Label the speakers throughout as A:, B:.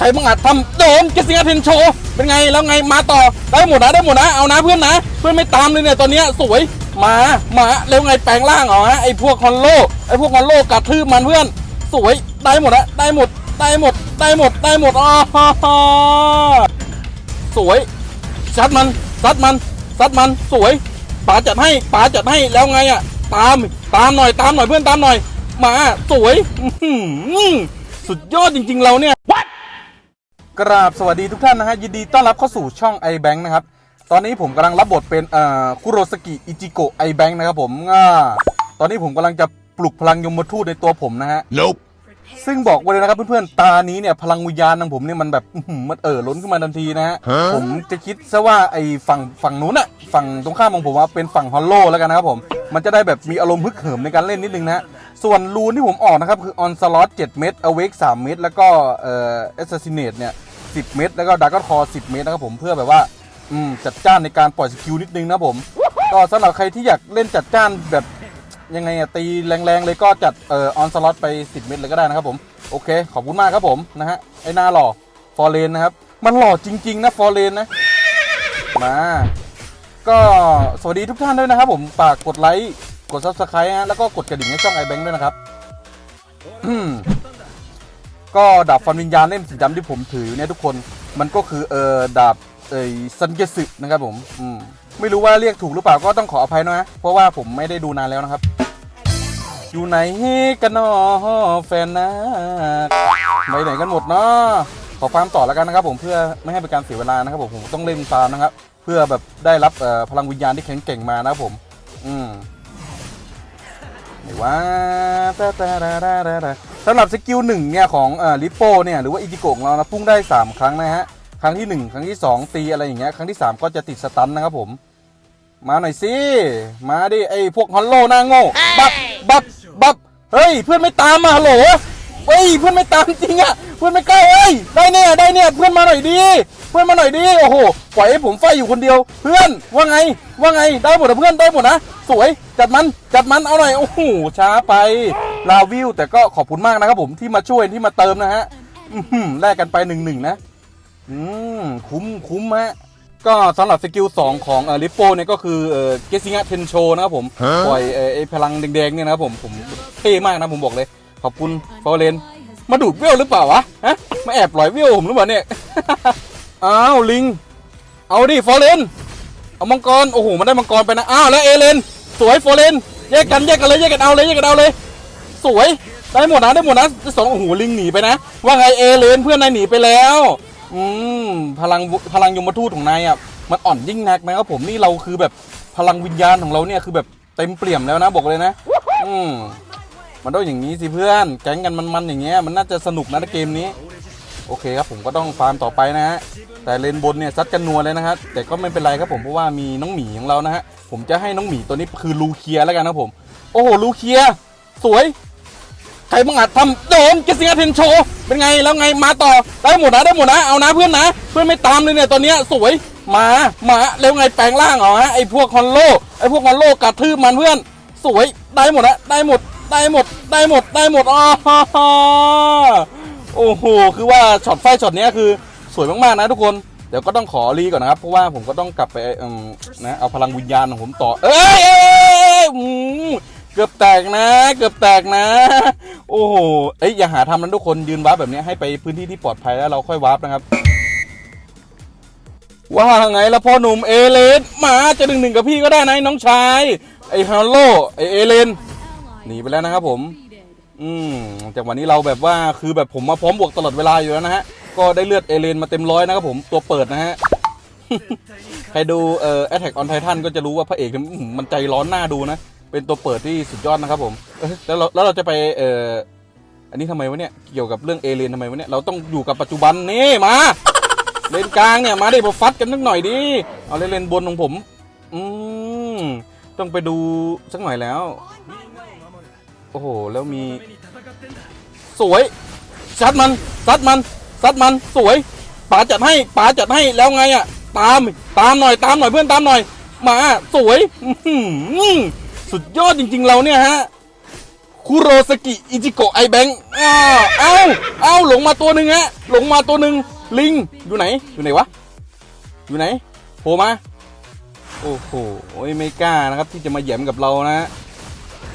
A: ใครบังอาจทำโดนเกสซิงห์เทนโชเป็นไงแล้วไงมาต่อได้หมดนะได้หมดนะเอานะเพื่อนนะ เพื่อนไม่ตามเลยเนี่ยตอนเนี้ยสวยมามาแล้วไงแปลงร่างเหรอฮะไอพวกฮอนโลไอพวกฮอนโลกระทืบมันเพื่อน สวยได้หมดนะได้หมดได้หมดได้หมดได้หมดอ๋อสวยซัดมันซัดมันซัดมันสวยป๋าจัดให้ป๋าจัดให้แล้วไงอะตามตามหน่อยตามหน่อยเพื่อนตามหน่อย มาสวยสุดยอดจริง ๆ เราเนี่ย กราบสวัสดีทุกท่านนะฮะยินดีต้อนรับเข้าสู่ช่อง iBank นะครับ ตอนนี้ผมกำลังรับบทเป็นเอ่อคุโรสกิอิจิโกะ iBank นะครับผมอ่าตอนนี้ผมกำลังจะปลุกพลังยมทูตในตัวผมนะฮะ
B: Nope.
A: ซึ่งบอกไว้เลยนะครับเพื่อนๆ ตานี้เนี่ยพลังวิญญาณของผมเนี่ยมันแบบอื้อหือมันเอ่อล้นขึ้นมาทันทีนะฮะ
B: ฮะ
A: ผมจะคิดซะว่าไอ้ฝั่งฝั่งนู้นอะฝั่งตรงข้ามของผมว่าเป็นฝั่งฮอลโลแล้วกันนะครับผม มันจะได้แบบมีอารมณ์ฮึกเหิมในการเล่นนิดนึงนะฮะส่วนรูนที่ผมออกนะครับ คือออนสล็อต7เม็ดอเวก3เม็ดแล้วก็เอ่อแอสซัสซิเนตเนี่ย 10 เม็ดแล้วก็ดาร์กคอ10 เม็ดนะครับผมเพื่อแบบว่าอืมจัดจ้านในการปล่อยสกิลนิดนึงนะผม ก็สำหรับใครที่อยากเล่นจัดจ้านแบบยังไงอะตีแรงๆเลยก็จัดเอ่อออนสล็อตไป 10 เม็ดเลยก็ได้นะครับผม โอเค ขอบคุณมากครับผมนะฮะไอ้หน้าหล่อฟอร์เรนนะครับ มันหล่อจริง ๆ นะฟอร์เรนนะ มา ก็สวัสดีทุกท่านด้วยนะครับผมฝากกดไลค์กด subscribe ฮะแล้วก็กดกระดิ่งให้ช่องไอแบงค์ด้วยนะครับ ก็ดาบฟันวิญญาณเล่มสีดำที่ผมถืออยู่เนี่ยทุกคนมันก็คือเออดาบเอยซันเกสึนะครับผมอืมไม่รู้ว่าเรียกถูกหรือเปล่าก็ต้องขออภัยนะเพราะว่าผมไม่ได้ดูนานแล้วนะครับ อยู่ไหนกันเนาะแฟนนะไปไหนกันหมดเนาะขอฟาร์มต่อแล้วกันนะครับผมเพื่อไม่ให้เป็นการเสียเวลานะครับผมผมต้องเล่นฟาร์มนะครับ เพื่อแบบได้รับพลังวิญญาณที่แข็งแกร่งมานะครับผม อืม ว้าตาตาตาตาตาสำหรับสกิลหนึ่งเนี่ยของเอ่อลิปโปเนี่ยหรือว่าอิจิโกะของเรานะพุ่งได้ 3 ครั้งนะฮะ ครั้งที่ 1 ครั้งที่ 2 ตีอะไรอย่างเงี้ยครั้งที่ 3 ก็จะติดสตันนะครับผม มาหน่อยสิ มาดิไอพวกฮอลโลหน้าโง่ บับบับบับเฮ้ย เพื่อนไม่ตามมาฮัลโหล เฮ้ยเพื่อนไม่ตามจริงอะเพื่อนไม่กล้าเฮ้ยได้เนี่ยได้เนี่ยเพื่อนมาหน่อยดิเพื่อนมาหน่อยดิโอ้โหปล่อยให้ผมไฟอยู่คนเดียว เพื่อนว่าไงว่าไงได้หมดนะเพื่อนได้หมดนะสวยจัดมันจัดมันเอาหน่อยโอ้โหช้าไปลาวิวแต่ก็ขอบคุณมากนะครับผมที่มาช่วยที่มาเติมนะฮะอื้อหือแลกกันไปหนึ่งหนึ่งนะ อืมคุ้มคุ้มฮะก็สำหรับสกิล 2 ของลิปโป้เนี่ยก็คือเกซิงะเทนโชนะครับผม
B: ฮะ
A: ปล่อยเอ่อไอ้พลังแดงๆเนี่ยนะครับผมผมเท่มากนะผมบอกเลย ขอบคุณฟอเรนมาดูดเวลหรือเปล่าวะฮะมาแอบปล่อยเวลผมหรือเปล่าเนี่ยอ้าวลิง เอาดิฟอเรนเอามังกรโอ้โหมันได้มังกรไปนะอ้าวแล้วเอเลนสวยฟอเรนแยกกันแยกกันเลยแยกกันเอาเลยแยกกันเอาเลย สวยได้หมดนะได้หมดนะสองโอ้โหลิงหนีไปนะ ว่าไงเอเลนเพื่อนนายหนีไปแล้วอืมพลังพลังยมทูตของนายอะมันอ่อนยิ่งนักนะครับผมนี่เราคือแบบพลังวิญญาณของเราเนี่ยคือแบบเต็มเปี่ยมแล้วนะบอกเลยนะ อืม มันต้องอย่างนี้สิเพื่อน แก๊งกันมันๆอย่างเงี้ยมันน่าจะสนุกนะเกมนี้ โอเคครับผมก็ต้องฟาร์มต่อไปนะฮะแต่เลนบนเนี่ยซัดกันนัวเลยนะครับแต่ก็ไม่เป็นไรครับผมเพราะว่ามีน้องหมีของเรานะฮะผมจะให้น้องหมีตัวนี้คือลูเคียแล้วกันนะผม โอ้โหลูเคีย สวยใครบังอาจทำโดนเกสิงห์เทนโชเป็นไงแล้วไงมาต่อได้หมดนะได้หมดนะเอานะเพื่อนนะ เพื่อนไม่ตามเลยเนี่ยตอนเนี้ยสวยมามาแล้วไงแปลงร่างเหรอฮะไอพวกฮอนโลไอพวกฮอนโลกระทืบมันเพื่อน สวยได้หมดนะได้หมด ได้หมดได้หมดได้หมดอ๋อโอ้โหคือว่าช็อตไฟช็อตนี้คือสวยมากๆนะทุกคนเดี๋ยวก็ต้องขอรีก่อนนะครับ เพราะว่าผมก็ต้องกลับไปเออนะเอาพลังวิญญาณของผมต่อเอ้ยเอ้ยเกือบแตกนะ เกือบแตกนะ โอ้โหเอ้ยอย่าหาทำนั้นทุกคนยืนวาร์ปแบบนี้ให้ไปพื้นที่ที่ปลอดภัยแล้วเราค่อยวาร์ปนะครับ ว่าไงละพ่อหนุ่มเอเลนมาจะหนึ่งหนึ่งกับพี่ก็ได้นะน้องชายไอ้ฮาโลไอเอเลน หนีไปแล้วนะครับผม อืมจากวันนี้เราแบบว่าคือแบบผมมาพร้อมบวกตลอดเวลาอยู่แล้วนะฮะ ก็ได้เลือดเอเลนมาเต็มร้อยนะครับผมตัวเปิดนะฮะ ใครดูเอ่อ Attack on Titan ก็จะรู้ว่าพระเอกมันใจร้อนหน้าดูนะ เป็นตัวเปิดที่สุดยอดนะครับผมแล้วเราแล้วเราจะไปเอ่ออันนี้ทำไมวะเนี่ยเกี่ยวกับเรื่องเอเลนทำไมวะเนี่ยเราต้องอยู่กับปัจจุบันนี่มาเลนกลางเนี่ยมาได้มาฟัดกันสักหน่อยดิเอาเลนเลนบนของผม อืมต้องไปดูสักหน่อยแล้ว โอ้โห แล้วมี สวยซัดมันซัดมันซัดมันสวยป๋าจัดให้ป๋าจัดให้แล้วไงอะ ตามตามหน่อยตามหน่อยเพื่อนตามหน่อย มาสวยสุดยอดจริง ๆ เราเนี่ยฮะคุโรสกิอิจิโกะไอแบงอ้าวเอ้าเอ้าหลงมาตัวหนึ่งฮะหลงมาตัวหนึ่งลิงอยู่ไหนอยู่ไหนวะอยู่ไหนโผล่มาโอ้โหไม่กล้านะครับที่จะมาแหยมกับเรานะ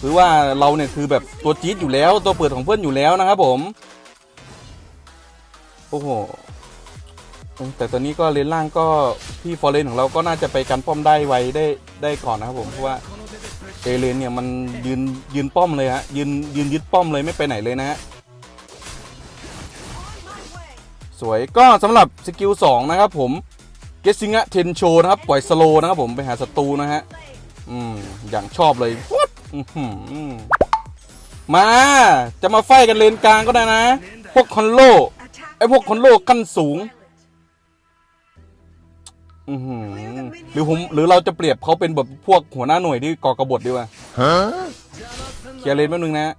A: หรือว่าเราเนี่ยคือแบบตัวจี๊ดอยู่แล้ว ตัวเปิดของเพื่อนอยู่แล้วนะครับผมโอ้โหแต่ตอนนี้ก็เลนล่างก็พี่ฟอร์เรนของเราก็น่าจะไปกันป้อมได้ไวได้ได้ก่อนนะครับผมเพราะว่าเอเลนเนี่ยมันยืนยืนป้อมเลยฮะยืนยืนยึดป้อมเลยไม่ไปไหนเลยนะฮะสวยก็สำหรับสกิล2นะครับผมเกสซิงะเทนโชนะครับปล่อยสโลนะครับผมไปหาศัตรูนะฮะอืมอย่างชอบเลยวุด อื้อหือมา จะมาไฟกันเลนกลางก็ได้นะ พวกคอนโล ไอพวกคอนโลขั้นสูง อือหือหรือผมหรือเราจะเปรียบเขาเป็นแบบพวกหัวหน้าหน่วยที่ก่อกบฏดีกว่าเคลียร์เลนแป๊บนึงนะ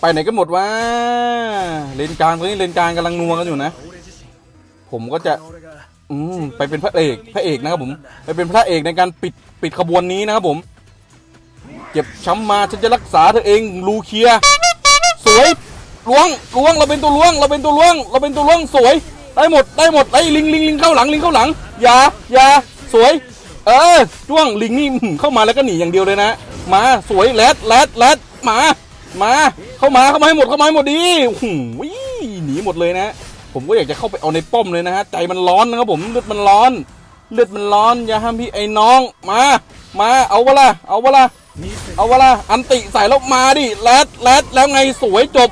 A: ไปไหนกันหมดวะเลนกลางตอนนี้เลนกลางกำลังนัวกันอยู่นะ ผมก็จะอืมไปเป็นพระเอก พระเอกนะครับผม ไปเป็นพระเอกในการปิดปิดขบวนนี้นะครับผม เจ็บช้ำมาฉันจะรักษาเธอเองลูเคีย สวยล้วงล้วงเราเป็นตัวล้วง เราเป็นตัวล้วง เราเป็นตัวล้วงสวย ได้หมดได้หมดไอ้ลิงลิงลิงเข้าหลังลิงเข้าหลังอย่าอย่าสวย เออจ้วงลิงนี่เข้ามาแล้วก็หนีอย่างเดียวเลยนะมาสวยแรดแรดแรดมามาเข้ามาเข้ามาให้หมดเข้ามาให้หมดดีโอ้โหหนีหมดเลยนะ ผมก็อยากจะเข้าไปเอาในป้อมเลยนะฮะใจมันร้อนนะครับผมเลือดมันร้อนเลือดมันร้อนอย่าห้ามพี่ไอ้น้องมา มาเอาวะล่ะเอาวะล่ะ เอาวะล่ะอันติใส่แล้วมาดิแรดแรดแล้วไงสวยจบ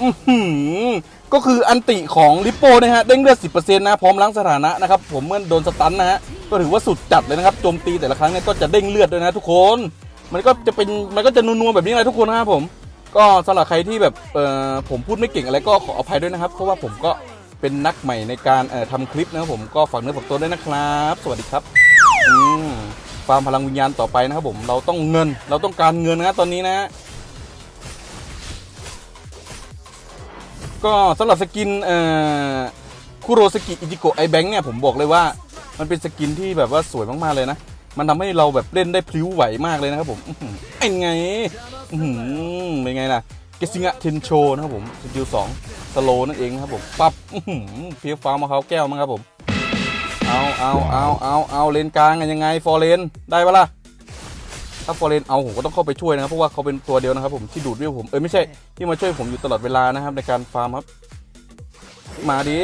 A: อื้อหือก็คืออันติของลิปโป้นะฮะเด้งเลือด10%นะพร้อมล้างสถานะนะครับผมเมื่อโดนสตันนะฮะก็ถือว่าสุดจัดเลยนะครับโจมตีแต่ละครั้งเนี่ยก็จะเด้งเลือดด้วยนะทุกคน มันก็จะเป็นมันก็จะนัวๆแบบนี้นะทุกคนนะครับผม ก็สำหรับใครที่แบบเอ่อผมพูดไม่เก่งอะไรก็ขออภัยด้วยนะครับเพราะว่าผมก็เป็นนักใหม่ในการเอ่อทำคลิปนะครับผมก็ฝากเนื้อฝากตัวด้วยนะครับ สวัสดีครับ อืม ฟาร์มพลังวิญญาณต่อไปนะครับผมเราต้องเงินเราต้องการเงินนะตอนนี้นะ ก็สำหรับสกินเอ่อคุโรสกิอิจิโกะไอแบงค์เนี่ยผมบอกเลยว่ามันเป็นสกินที่แบบว่าสวยมากๆเลยนะ มันทำให้เราแบบเล่นได้พลิ้วไหวมากเลยนะครับผมอื้อหือเป็นไงอื้อหือเป็นไงล่ะเกซิงะเทนโชนะครับผมสกิลสองสโลนั่นเองนะครับผมปั๊บเพียฟ้ามาเขาแก้วมั้งครับผม เอาเอาเอาเอาเอาเลนกลางกันยังไงฟอร์เลนได้ปะล่ะถ้าฟอร์เรนเอาผมก็ต้องเข้าไปช่วยนะครับเพราะว่าเขาเป็นตัวเดียวนะครับผมที่ดูดเลือดผมเออไม่ใช่ที่มาช่วยผมอยู่ตลอดเวลานะครับในการฟาร์มครับ มาดิ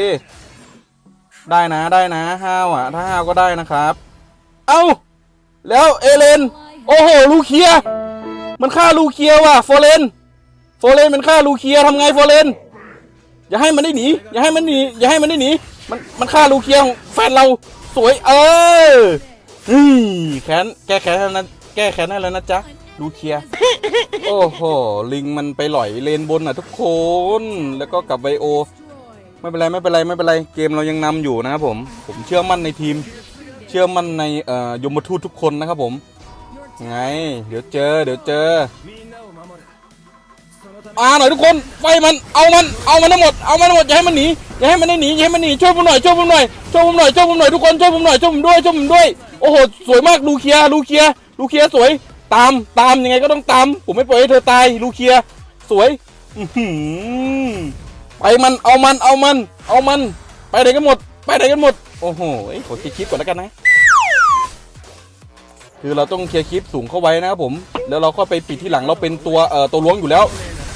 A: ได้นะได้นะห้าวอะถ้าห้าวก็ได้นะครับ เอาแล้วเอเลนโอ้โหลูเคีย มันฆ่าลูเคียว่ะฟอร์เรนฟอร์เรนมันฆ่าลูเคียทำไงฟอร์เรนอย่าให้มันได้หนีอย่าให้มันหนีอย่าให้มันได้หนี มันมันฆ่าลูเคียงแฟนเราสวยเอออืมแค้นแก้แค้นให้แล้วนะแก้แค้นให้แล้วนะจ๊ะลูเคีย โอ้โหลิงมันไปหล่อยเลนบนอะทุกคน แล้วก็กับไบโอ ไม่เป็นไรไม่เป็นไรไม่เป็นไรเกมเรายังนำอยู่นะครับผม ผมเชื่อมั่นในทีม เชื่อมั่นในเอ่อยมทูตทุกคนนะครับผม ไง เดี๋ยวเจอ เดี๋ยวเจอ มาหน่อยทุกคนไฟมันเอามันเอามันทั้งหมดเอามันทั้งหมดอย่าให้มันหนีอย่าให้มันได้หนีอย่าให้มันหนีช่วยผมหน่อยช่วยผมหน่อยช่วยผมหน่อยช่วยผมหน่อยทุกคนช่วยผมหน่อยช่วยผมด้วยช่วยผมด้วยโอ้โหสวยมากลูเคียลูเคียลูเคียสวยตามตามยังไงก็ต้องตาม ผมไม่ปล่อยให้เธอตายลูเคียสวยไปมันเอามันเอามัน เอามัน ไปไหนกันหมด ไปไหนกันหมด โอ้โหเอ้ยขอเคลียร์คลิปก่อนแล้วกันนะ คือเราต้องเคลียร์คลิปสูงเข้าไว้นะครับผม แล้วเราก็ไปปิดที่หลังเราเป็นตัวเอ่อตัวล้วงอยู่แล้ว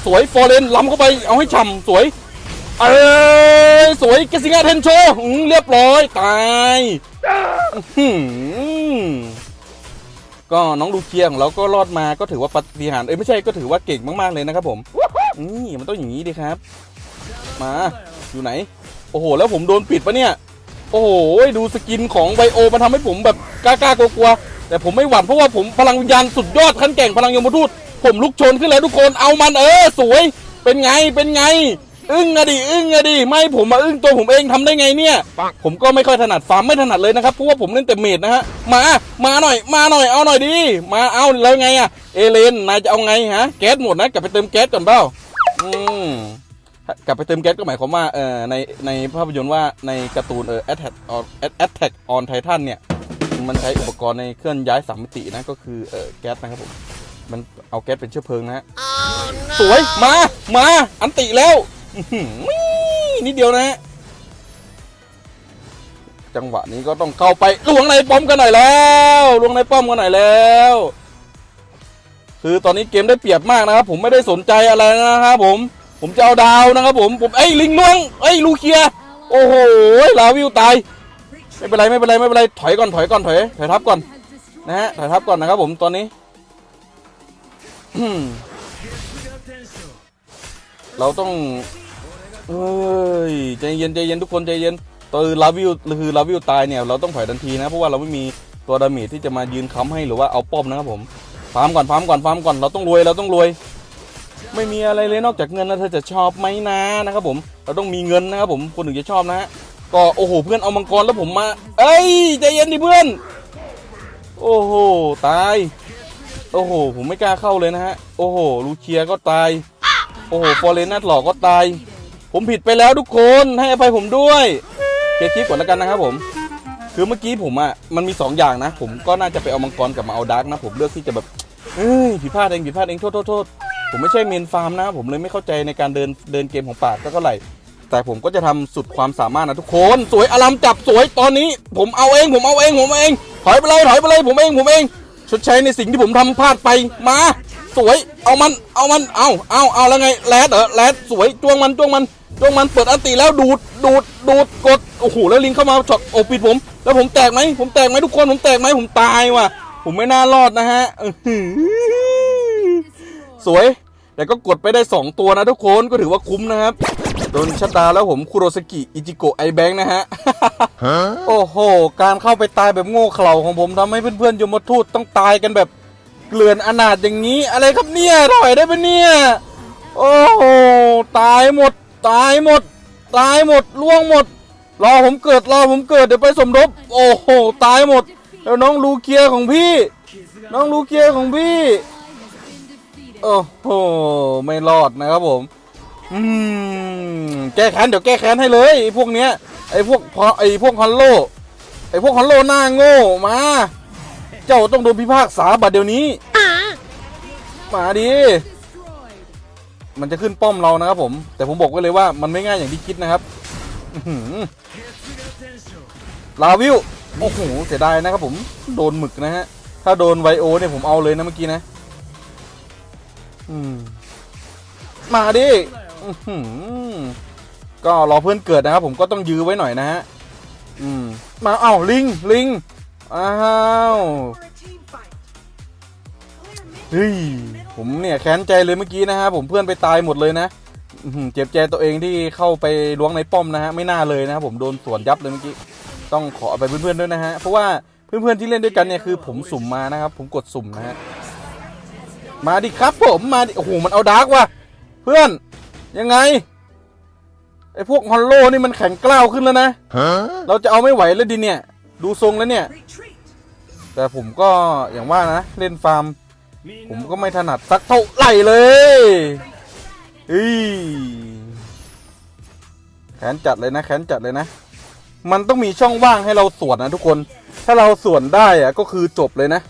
A: สวยฟอร์เรนล้ำเข้าไปเอาให้ฉ่ำสวยเอ้ยสวยเกสิงาเทนโชเรียบร้อยตายก็น้องลูเคียงเราก็รอดมาก็ถือว่าปาฏิหารย์เอ้ยไม่ใช่ก็ถือว่าเก่งมากๆเลยนะครับผมนี่มันต้องอย่างนี้ดิครับ มา อยู่ไหน โอ้โห แล้วผมโดนปิดปะเนี่ย โอ้โห ดูสกินของไบโอมันทำให้ผมแบบกล้ากลัวๆแต่ผมไม่หวั่นเพราะว่าผมพลังวิญญาณสุดยอดขั้นแกร่งพลังยมทูต ผมลุกชนขึ้นแล้วทุกคนเอามันเออสวย เป็นไงเป็นไง อึ้งอะดิอึ้งอะดิไม่ผมมาอึ้งตัวผมเองทำได้ไงเนี่ย ผมก็ไม่ค่อยถนัดฟาร์มไม่ถนัดเลยนะครับเพราะว่าผมเล่นแต่เมดนะฮะมามาหน่อยมาหน่อยเอาหน่อยดิมาเอาแล้วไงอะเอเลนนายจะเอาไงฮะแก๊สหมดนะกลับไปเติมแก๊สก่อนเปล่าอืมกลับไปเติมแก๊สก็หมายความว่าเออในในภาพยนตร์ว่าในการ์ตูนเอ่อ Attack on Attack on Titan เนี่ยมันใช้อุปกรณ์ในเคลื่อนย้ายสามมิตินะก็คือเออแก๊สนะครับผม มันเอาแก๊สเป็นเชื้อเพลิงนะฮะสวยมา มาอันติแล้วนิดเดียวนะฮะจังหวะนี้ก็ต้องเข้าไปลวงในป้อมกันหน่อยแล้วลวงในป้อมกันหน่อยแล้ว คือตอนนี้เกมได้เปรียบมากนะครับผมไม่ได้สนใจอะไรนะครับผม ผมจะเอาดาวนะครับผมผมเอ้ลิงล่วงเอ้ลูเคีย โอ้โหลาวิวตายไม่เป็นไรไม่เป็นไรไม่เป็นไรถอยก่อนถอยก่อนถอยถอยทับก่อนนะฮะถอยทับก่อนนะครับผมตอนนี้ เราต้องเอ้ยใจเย็นใจเย็นทุกคนใจเย็นตอนลาวิวคือลาวิวตายเนี่ยเราต้องถอยทันทีนะเพราะว่าเราไม่มีตัวดาเมจที่จะมายืนค้ำให้หรือว่าเอาป้อมนะครับผมฟาร์มก่อนฟาร์มก่อนฟาร์มก่อนเราต้องรวยเราต้องรวย ไม่มีอะไรเลยนอกจากเงินนะเธอจะชอบไหมนะนะครับผมเราต้องมีเงินนะครับผมคนถึงจะชอบนะฮะก็โอ้โหเพื่อนเอามังกรแล้วผมมา เอ้ยใจเย็นดิเพื่อน โอ้โหตาย โอ้โห ผมไม่กล้าเข้าเลยนะฮะ โอ้โห ลูเคียก็ตาย โอ้โห ฟอร์เรนนัทหลอกก็ตาย ผมผิดไปแล้วทุกคน ให้อภัยผมด้วยเคลียร์คลิปก่อนแล้วกันนะครับผม คือเมื่อกี้ผมอะ มันมี 2 อย่างนะ ผมก็น่าจะไปเอามังกรกลับมาเอาดาร์กนะ ผมเลือกที่จะแบบเอ้ย ผิดพลาดเอง ผิดพลาดเอง โทษโทษโทษผมไม่ใช่เมนฟาร์มนะ ผมเลยไม่เข้าใจในการเดินเดินเกมของป่าก็เท่าไหร่ แต่ผมก็จะทำสุดความสามารถนะทุกคน สวยอลัมจับสวยตอนนี้ ผมเอาเอง ผมเอาเอง ผมเอาเอง ถอยไปเลย ถอยไปเลย ผมเอง ผมเอง ชดใช้ในสิ่งที่ผมทำพลาดไปมา สวย เอามัน เอามัน เอาเอาเอาแล้วไงแรดเหรอแรดสวยจ้วงมันจ้วงมันจ้วงมันเปิดอันติแล้วดูดดูดดูดกดโอ้โหแล้วลิงเข้ามาช็อตโอปิดผม แล้วผมแตกไหมผมแตกไหมทุกคนผมแตกไหมผมตายว่ะ ผมไม่น่ารอดนะฮะสวยแต่ก็กดไปได้ 2 ตัวนะทุกคนก็ถือว่าคุ้มนะครับ โดนชัดดาวน์แล้วผมคุโรสกิ อิจิโกะไอแบงค์นะฮะ โอ้โห การเข้าไปตายแบบโง่เขลาของผมทำให้เพื่อนๆยมทูตต้องตายกันแบบเกลื่อนอนาถอย่างนี้ อะไรครับเนี่ยถอยได้ปะเนี่ย โอ้โห ตายหมด ตายหมด ตายหมดล่วงหมด รอผมเกิด รอผมเกิดเดี๋ยวไปสมทบโอ้โห ตายหมด แล้วน้องลูเคียของพี่ น้องลูเคียของพี่ โอ้โห ไม่รอดนะครับผม อืมแก้แค้นเดี๋ยวแก้แค้นให้เลยไอ้พวกเนี้ยไอ้พวกพอไอ้พวกฮันโลไอ้พวกฮันโลหน้าโง่มา เจ้าต้องโดนพิพากษาบัดเดี๋ยวนี้มาดิมันจะขึ้นป้อมเรานะครับผม แต่ผมบอกไว้เลยว่ามันไม่ง่ายอย่างที่คิดนะครับลาวิวโอ้โหเสียดายนะครับผมโดนหมึกนะฮะ ถ้าโดนไวโอเนี่ยผมเอาเลยนะเมื่อกี้นะ อืม มาดิ ก็รอเพื่อนเกิดนะครับผมก็ต้องยื้อไว้หน่อยนะฮะอืมมาเอ้าลิงลิงอ้าวเฮ้ยผมเนี่ยแค้นใจเลยเมื่อกี้นะฮะผมเพื่อนไปตายหมดเลยนะเจ็บใจตัวเองที่เข้าไปล้วงในป้อมนะฮะไม่น่าเลยนะครับผมโดนสวนยับเลยเมื่อกี้ต้องขอเอาไปเพื่อนๆด้วยนะฮะเพราะว่าเพื่อนๆที่เล่นด้วยกันเนี่ยคือผมสุ่มมานะครับผมกดสุ่มนะฮะมาดิครับผมมาดิโอ้โหมันเอาดาร์กว่ะเพื่อน ยังไง ไอ้พวกฮอลโลนี่มันแข็งกล้าวขึ้นแล้วนะ เราจะเอาไม่ไหวแล้วดิเนี่ย ดูทรงแล้วเนี่ย แต่ผมก็อย่างว่านะ เล่นฟาร์ม ผมก็ไม่ถนัดสักเท่าไหร่เลยเฮ้ยแขนจัดเลยนะ แขนจัดเลยนะ มันต้องมีช่องว่างให้เราสวนนะทุกคน ถ้าเราสวนได้อะก็คือจบเลยนะ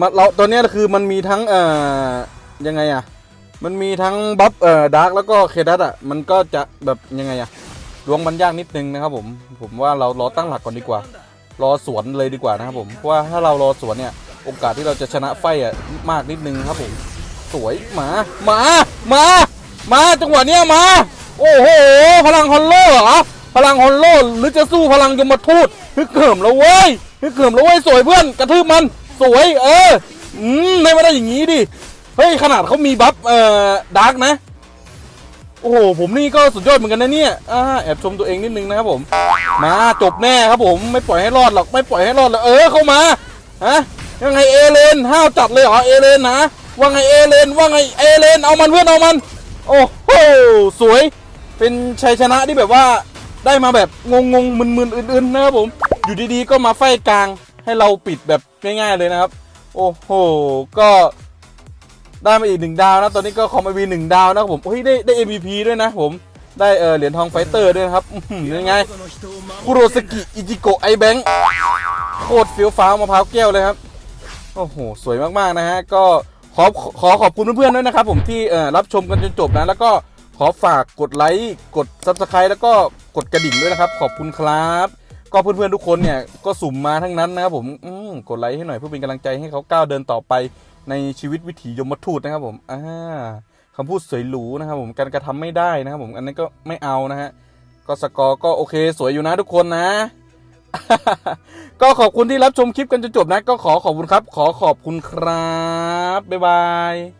A: มาเราตอนเนี้ยคือมันมีทั้งเอ่อยังไงอะ มันมีทั้งบัฟเอ่อดาร์กแล้วก็เคดัสอะ มันก็จะแบบยังไงอะดวงมันยากนิดนึงนะครับผมผมว่าเรารอตั้งหลักก่อนดีกว่า รอสวนเลยดีกว่านะครับผมเพราะว่าถ้าเรารอสวนเนี่ยโอกาสที่เราจะชนะไฟอะมากนิดนึงครับผม สวยหมาหมามามาจังหวะเนี้ยมาโอ้โหพลังฮอลโลเหรอพลังฮอลโลหรือจะสู้พลังยมทูตฮึกเขิมแล้วเว้ยฮึกเขิมแล้วเว้ยสวยเพื่อนกระทืบมัน สวยเอออืมไม่มาได้อย่างนี้ดิ ฮ้ยขนาดเขามีบัฟเอ่อดาร์กนะ โอ้โห ผมนี่ก็สุดยอดเหมือนกันนะเนี่ยอ่าแอบชมตัวเองนิดนึงนะครับผม มาจบแน่ครับผมไม่ปล่อยให้รอดหรอกไม่ปล่อยให้รอดหรอกเออเข้ามาฮะยังไงเอเลนห้าวจัดเลยเหรอเอเลนนะว่าไงเอเลนว่าไงเอเลนเอามันเพื่อนเอามัน โอ้โหสวย เป็นชัยชนะที่แบบว่าได้มาแบบงงงๆมึนๆอื่นๆนะครับผม อยู่ดีๆก็มาไฟกลางให้เราปิดแบบง่ายๆเลยนะครับ โอ้โห ก็ ได้มาอีกหนึ่งดาวนะ ตอนนี้ก็คอมไอวีหนึ่งดาวนะครับผมเฮ้ยได้ได้ MVP ด้วยนะผม ได้เออเหรียญทองไฟเตอร์ด้วยนะครับยังไงคุโรสกิอิจิโกะไอแบงค์โคตรเฟี้ยวฟ้าวมะพร้าวแก้วเลยครับ โอ้โห สวยมากๆนะฮะ ก็ขอขอขอบคุณเพื่อนๆด้วยนะครับผมที่เอ่อรับชมกันจนจบนะ แล้วก็ขอฝากกดไลค์กด subscribe แล้วก็กดกระดิ่งด้วยนะครับ ขอบคุณครับก็เพื่อนๆทุกคนเนี่ยก็สุ่มมาทั้งนั้นนะครับผมกดไลค์ให้หน่อยเพื่อเป็นกำลังใจให้เขาก้าวเดินต่อไป ในชีวิตวิถียมทูตนะครับผมอ่าคำพูดสวยหรูนะครับผมการกระทำไม่ได้นะครับผมอันนั้นก็ไม่เอานะฮะก็สกอร์ก็โอเคสวยอยู่นะทุกคนนะ ก็ขอบคุณที่รับชมคลิปกันจนจบนะ ก็ขอขอบคุณครับ ขอขอบคุณครับ บ๊ายบาย